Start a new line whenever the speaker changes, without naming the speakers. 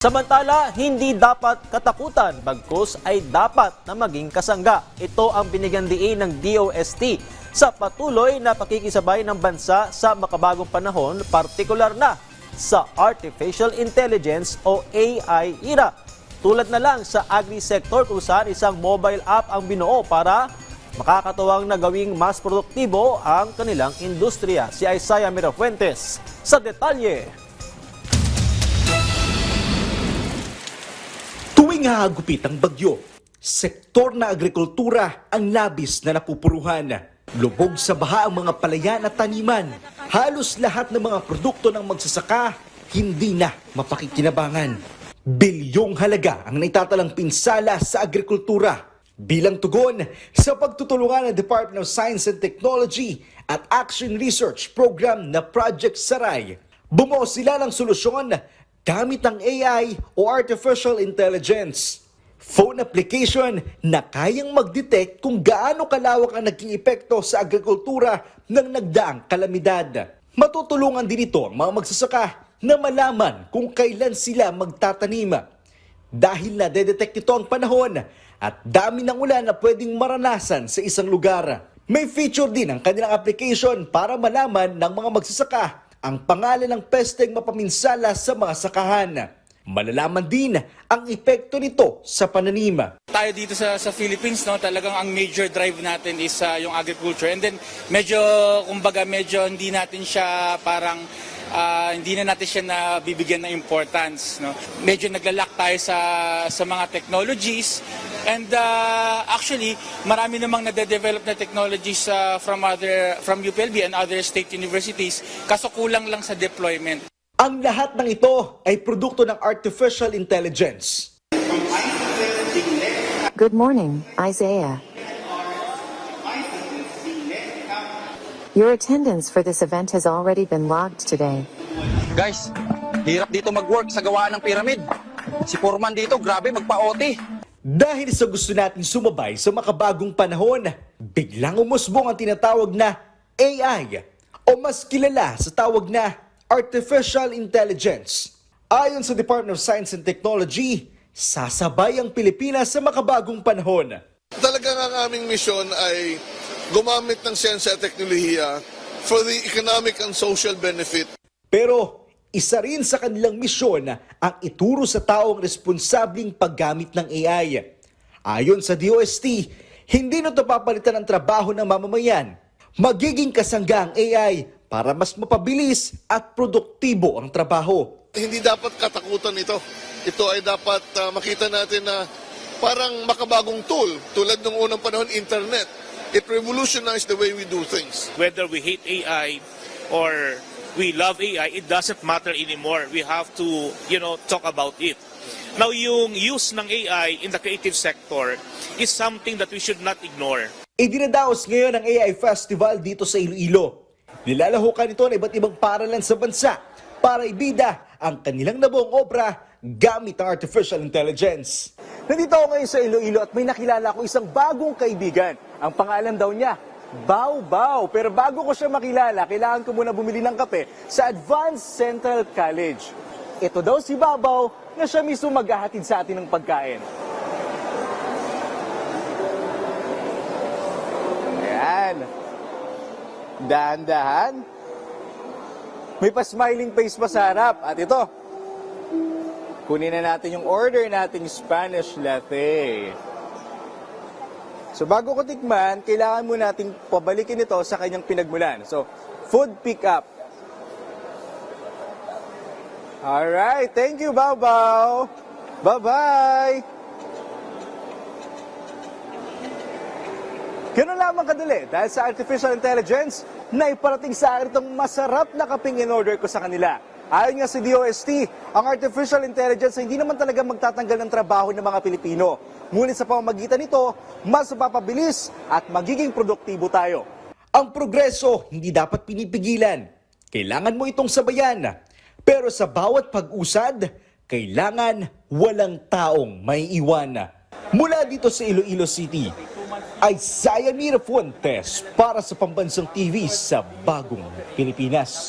Samantala, hindi dapat katakutan, bagkus ay dapat na maging kasangga. Ito ang binigyan diin ng DOST sa patuloy na pakikisabay ng bansa sa makabagong panahon, partikular na sa Artificial Intelligence o AI era. Tulad na lang sa agri-sector kung saan isang mobile app ang binuo para makakatuwang na gawing mas produktibo ang kanilang industriya. Si Isaiah Mirafuentes sa detalye.
Tuwing hahagupit ang bagyo, sektor na agrikultura ang labis na napupuruhan. Lubog sa baha ang mga palayan at taniman. Halos lahat ng mga produkto ng magsasaka hindi na mapakikinabangan. Bilyong halaga ang naitatalang pinsala sa agrikultura. Bilang tugon sa pagtutulungan ng Department of Science and Technology at Action Research Program na Project Saray, bumuo sila ng solusyon gamit ang AI o Artificial Intelligence. Phone application na kayang mag-detect kung gaano kalawak ang naging epekto sa agrikultura ng nagdaang kalamidad. Matutulungan din ito ang mga magsasaka na malaman kung kailan sila magtatanim. Dahil na detect ito ang panahon at dami ng ulan na pwedeng maranasan sa isang lugar. May feature din ang kanilang application para malaman ng mga magsasaka ang pangalan ng pesteng mapaminsala sa mga sakahan. Malalaman din ang epekto nito sa pananim.
Tayo dito sa sa Philippines no, talagang ang major drive natin is ah, yung agriculture. And then medyo kumbaga medyo hindi natin siya parang ah, hindi na natin siya nabibigyan ng importance no. Medyo naglalak tayo sa sa mga technologies and ah, actually marami namang nade-develop na technologies ah, from other from UPLB and other state universities kaso kulang lang sa deployment.
Ang lahat ng ito ay produkto ng artificial intelligence.
Good morning, Isaiah. Your attendance for this event has already been logged today.
Guys, hirap dito mag-work sa gawaan ng pyramid. Si Foreman dito, grabe magpa-OT.
Dahil sa gusto nating sumabay sa makabagong panahon, biglang umusbong ang tinatawag na AI o mas kilala sa tawag na Artificial Intelligence. Ayon sa Department of Science and Technology, sasabay ang Pilipinas sa makabagong panahon.
Talagang ang aming misyon ay gumamit ng siyensya at teknolohiya for the economic and social benefit
Pero isa rin sa kanilang misyon ang ituro sa taong responsabling paggamit ng AI. Ayon sa DOST, hindi nito papalitan ang trabaho ng mamamayan. Magiging kasangga ang AI para mas mapabilis at produktibo ang trabaho.
hindi dapat katakutan ito. Ito ay dapat ah, makita natin na parang makabagong tool tulad ng unang panahon internet. It revolutionized the way we do things.
whether we hate AI or we love AI, it doesn't matter anymore. We have to, you know, talk about it. Now, yung use ng AI in the creative sector is something that we should not ignore.
Idinadaos ngayon ang AI Festival dito sa Iloilo. Nilalahukan ito ng iba't ibang paralan sa bansa para ibida ang kanilang nabuong obra gamit ang artificial intelligence.
Nandito ako ngayon sa Iloilo at may nakilala ko isang bagong kaibigan. Ang pangalan daw niya, Bao Bao. Pero bago ko siya makilala, kailangan ko muna bumili ng kape sa Advanced Central College. Ito daw si Babaw na siya mismo maghahatid sa atin ng pagkain. Ayan. Dahan-dahan. May pa-smiling face pa sa harap. At ito, kunin na natin yung order nating Spanish latte. So bago ko tikman, kailangan mo nating pabalikin ito sa kanyang pinagmulan. So, food pick up. Alright, thank you, Bao Bao. Bye-bye. Ganun lamang kadali dahil sa artificial intelligence na iparating sa akin itong masarap na kaping in-order ko sa kanila. Ayon nga sa DOST, ang artificial intelligence ay hindi naman talaga magtatanggal ng trabaho ng mga Pilipino. Ngunit sa pamamagitan nito, mas mapapabilis at magiging produktibo tayo.
Ang progreso hindi dapat pinipigilan. Kailangan mo itong sabayan. Pero sa bawat pag-usad, kailangan walang taong may iwan. Mula dito sa Iloilo City, Isaiah Mirafuentes para sa Pambansang TV sa Bagong Pilipinas.